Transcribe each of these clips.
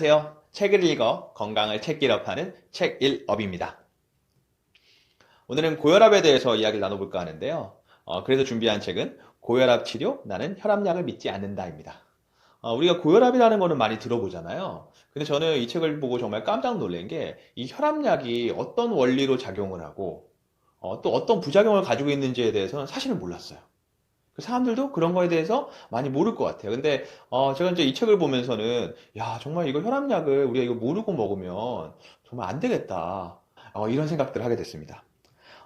안녕하세요. 책을 읽어 건강을 책기럽하는 책일업입니다. 오늘은 고혈압에 대해서 이야기를 나눠볼까 하는데요. 어, 그래서 준비한 책은 고혈압 치료 나는 혈압약을 믿지 않는다입니다. 어, 우리가 고혈압이라는 거는 많이 들어보잖아요. 근데 저는 이 책을 보고 정말 깜짝 놀란 게 이 혈압약이 어떤 원리로 작용을 하고 어, 또 어떤 부작용을 가지고 있는지에 대해서는 사실은 몰랐어요. 그 사람들도 그런 거에 대해서 많이 모를 것 같아요. 근데 어, 제가 이제 이 책을 보면서는 야 정말 이거 혈압약을 우리가 이거 모르고 먹으면 정말 안 되겠다. 어, 이런 생각들을 하게 됐습니다.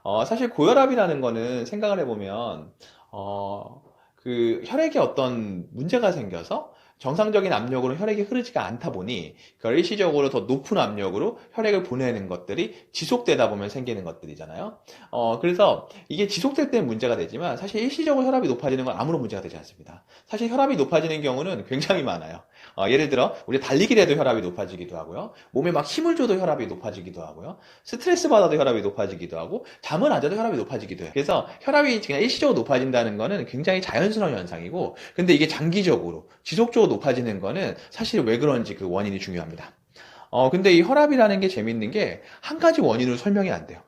어, 사실 고혈압이라는 거는 생각을 해보면 어, 그 혈액에 어떤 문제가 생겨서 정상적인 압력으로 혈액이 흐르지가 않다 보니 그걸 일시적으로 더 높은 압력으로 혈액을 보내는 것들이 지속되다 보면 생기는 것들이잖아요. 어, 그래서 이게 지속될 때는 문제가 되지만 사실 일시적으로 혈압이 높아지는 건 아무런 문제가 되지 않습니다. 사실 혈압이 높아지는 경우는 굉장히 많아요. 어, 예를 들어 우리 달리기를 해도 혈압이 높아지기도 하고요. 몸에 막 힘을 줘도 혈압이 높아지기도 하고요. 스트레스 받아도 혈압이 높아지기도 하고 잠을 안 자도 혈압이 높아지기도 해요. 그래서 혈압이 그냥 일시적으로 높아진다는 거는 굉장히 자연스러운 현상이고 근데 이게 장기적으로 지속적으로 높아지는 거는 사실 왜 그런지 그 원인이 중요합니다. 어, 근데 이 혈압이라는 게 재밌는 게 한 가지 원인으로 설명이 안 돼요.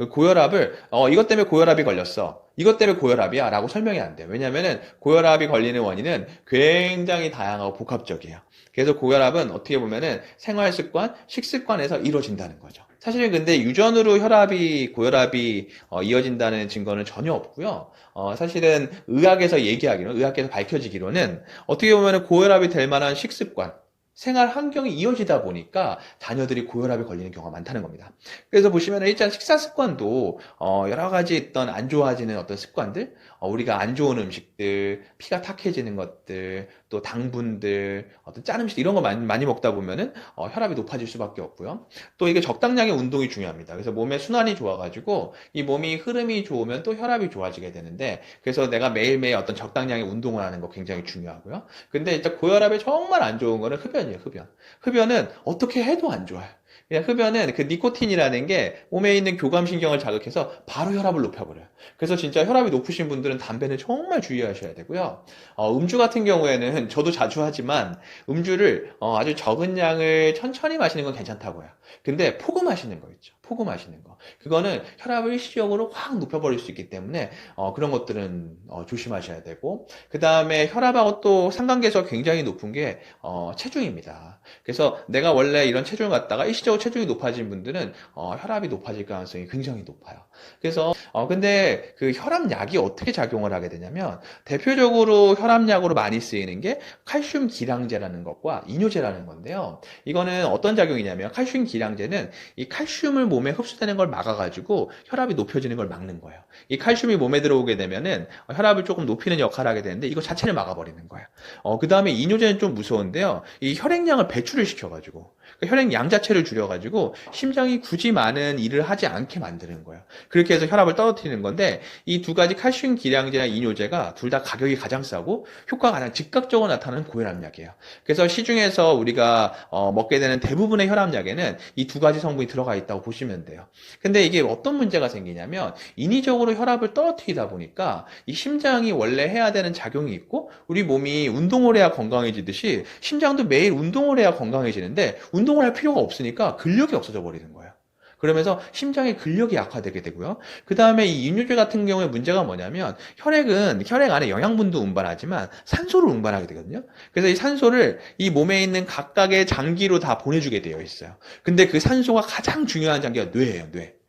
그 고혈압을 어, 이것 때문에 고혈압이 걸렸어. 이것 때문에 고혈압이야 라고 설명이 안 돼요. 왜냐면은 고혈압이 걸리는 원인은 굉장히 다양하고 복합적이에요. 그래서 고혈압은 어떻게 보면은 생활 습관, 식습관에서 이루어진다는 거죠. 사실은 근데 유전으로 혈압이 고혈압이 어, 이어진다는 증거는 전혀 없고요. 어, 사실은 의학에서 얘기하기로 의학계에서 밝혀지기로는 어떻게 보면은 고혈압이 될 만한 식습관 생활 환경이 이어지다 보니까 자녀들이 고혈압에 걸리는 경우가 많다는 겁니다. 그래서 보시면 일단 식사 습관도 어, 여러 가지 있던 안 좋아지는 어떤 습관들, 어, 우리가 안 좋은 음식들, 피가 탁해지는 것들, 또 당분들, 어떤 짠 음식 이런 거 많이, 많이 먹다 보면은 어, 혈압이 높아질 수밖에 없고요. 또 이게 적당량의 운동이 중요합니다. 그래서 몸의 순환이 좋아가지고 이 몸이 흐름이 좋으면 또 혈압이 좋아지게 되는데 그래서 내가 매일매일 어떤 적당량의 운동을 하는 거 굉장히 중요하고요. 근데 일단 고혈압에 정말 안 좋은 거는 흡연이에요, 흡연. 흡연은 어떻게 해도 안 좋아요. 그냥 흡연은 그 니코틴이라는 게 몸에 있는 교감신경을 자극해서 바로 혈압을 높여버려요. 그래서 진짜 혈압이 높으신 분들은 담배는 정말 주의하셔야 되고요. 어, 음주 같은 경우에는 저도 자주 하지만 음주를 어, 아주 적은 양을 천천히 마시는 건 괜찮다고요. 근데 포구 마시는 거 있죠. 포구 마시는 거. 그거는 혈압을 일시적으로 확 높여버릴 수 있기 때문에 어, 그런 것들은 어, 조심하셔야 되고 그 다음에 혈압하고 또 상관계에서 굉장히 높은 게 어, 체중입니다. 그래서 내가 원래 이런 체중을 갖다가 일시적으로 체중이 높아진 분들은 어, 혈압이 높아질 가능성이 굉장히 높아요. 그래서 어, 근데 그 혈압약이 어떻게 작용을 하게 되냐면 대표적으로 혈압약으로 많이 쓰이는 게 칼슘 기량제라는 것과 이뇨제라는 건데요. 이거는 어떤 작용이냐면 칼슘 기량 제는 이 칼슘을 몸에 흡수되는 걸 막아가지고 혈압이 높여지는 걸 막는 거예요. 이 칼슘이 몸에 들어오게 되면은 혈압을 조금 높이는 역할을 하게 되는데 이거 자체를 막아버리는 거예요. 어, 그 다음에 이뇨제는 좀 무서운데요. 이 혈액량을 배출을 시켜가지고 그 혈액 양 자체를 줄여가지고 심장이 굳이 많은 일을 하지 않게 만드는 거예요. 그렇게 해서 혈압을 떨어뜨리는 건데 이 두 가지 칼슘 기량제나 이뇨제가 둘 다 가격이 가장 싸고 효과가 가장 즉각적으로 나타나는 고혈압약이에요. 그래서 시중에서 우리가 어, 먹게 되는 대부분의 혈압약에는 이 두 가지 성분이 들어가 있다고 보시면 돼요. 근데 이게 어떤 문제가 생기냐면 인위적으로 혈압을 떨어뜨리다 보니까 이 심장이 원래 해야 되는 작용이 있고 우리 몸이 운동을 해야 건강해지듯이 심장도 매일 운동을 해야 건강해지는데 운동을 할 필요가 없으니까 근력이 없어져 버리는 거예요. 그러면서 심장의 근력이 약화되게 되고요. 그 다음에 이 이뇨제 같은 경우에 문제가 뭐냐면 혈액은 혈액 안에 영양분도 운반하지만 산소를 운반하게 되거든요. 그래서 이 산소를 이 몸에 있는 각각의 장기로 다 보내주게 되어 있어요. 근데 그 산소가 가장 중요한 장기가 뇌예요, 뇌.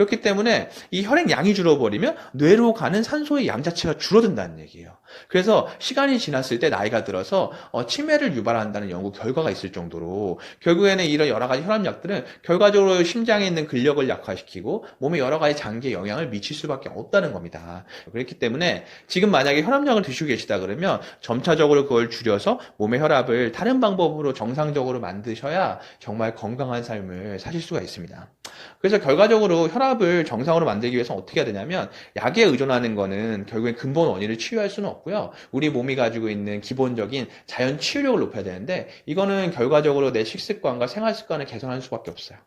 그렇기 때문에 이 혈액 양이 줄어버리면 뇌로 가는 산소의 양 자체가 줄어든다는 얘기예요. 그래서 시간이 지났을 때 나이가 들어서 어, 치매를 유발한다는 연구 결과가 있을 정도로 결국에는 이런 여러 가지 혈압약들은 결과적으로 심장에 있는 근력을 약화시키고 몸에 여러 가지 장기에 영향을 미칠 수밖에 없다는 겁니다. 그렇기 때문에 지금 만약에 혈압약을 드시고 계시다 그러면 점차적으로 그걸 줄여서 몸의 혈압을 다른 방법으로 정상적으로 만드셔야 정말 건강한 삶을 사실 수가 있습니다. 그래서 결과적으로 혈압 을 정상으로 만들기 위해서 어떻게 해야 되냐면 약에 의존하는 거는 결국엔 근본 원인을 치유할 수는 없고요. 우리 몸이 가지고 있는 기본적인 자연 치유력을 높여야 되는데 이거는 결과적으로 내 식습관과 생활 습관을 개선할 수밖에 없어요.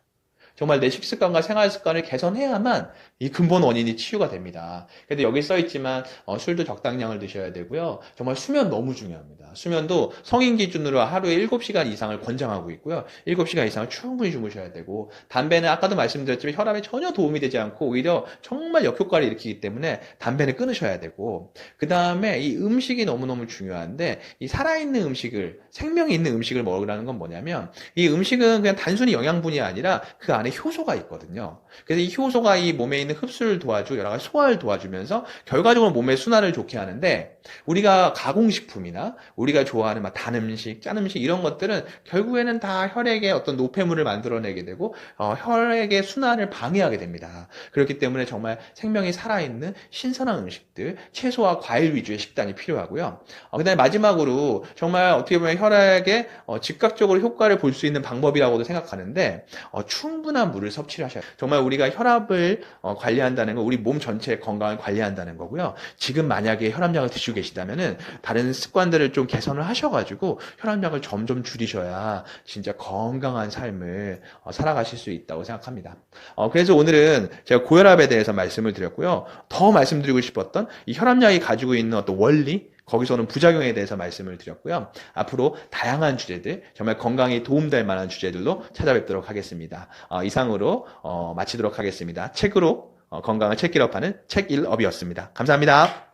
정말 내 식습관과 생활 습관을 개선해야만 이 근본 원인이 치유가 됩니다. 근데 여기 써 있지만 어, 술도 적당량을 드셔야 되고요. 정말 수면 너무 중요합니다. 수면도 성인 기준으로 하루에 7시간 이상을 권장하고 있고요. 7시간 이상을 충분히 주무셔야 되고 담배는 아까도 말씀드렸지만 혈압에 전혀 도움이 되지 않고 오히려 정말 역효과를 일으키기 때문에 담배는 끊으셔야 되고 그 다음에 이 음식이 너무너무 중요한데 이 살아있는 음식을 생명이 있는 음식을 먹으라는 건 뭐냐면 이 음식은 그냥 단순히 영양분이 아니라 그 안에 효소가 있거든요. 그래서 이 효소가 이 몸에 있는 흡수를 도와주고 여러 가지 소화를 도와주면서 결과적으로 몸의 순환을 좋게 하는데 우리가 가공식품이나 우리가 좋아하는 막 단 음식, 짠 음식 이런 것들은 결국에는 다 혈액에 어떤 노폐물을 만들어내게 되고 어, 혈액의 순환을 방해하게 됩니다. 그렇기 때문에 정말 생명이 살아있는 신선한 음식들, 채소와 과일 위주의 식단이 필요하고요. 어, 그다음에 마지막으로 정말 어떻게 보면 혈액에 어, 즉각적으로 효과를 볼 수 있는 방법이라고도 생각하는데 어, 충분한 물을 섭취를 하셔야 돼요. 정말 우리가 혈압을 어, 관리한다는 건 우리 몸 전체의 건강을 관리한다는 거고요. 지금 만약에 혈압약을 드시고 계시다면은 다른 습관들을 좀 개선을 하셔가지고 혈압약을 점점 줄이셔야 진짜 건강한 삶을 어, 살아가실 수 있다고 생각합니다. 어, 그래서 오늘은 제가 고혈압에 대해서 말씀을 드렸고요. 더 말씀드리고 싶었던 이 혈압약이 가지고 있는 어떤 원리, 거기서는 부작용에 대해서 말씀을 드렸고요. 앞으로 다양한 주제들, 정말 건강에 도움될 만한 주제들로 찾아뵙도록 하겠습니다. 어, 이상으로 어, 마치도록 하겠습니다. 책으로 어, 건강을 책기럽하는 책일업이었습니다. 감사합니다.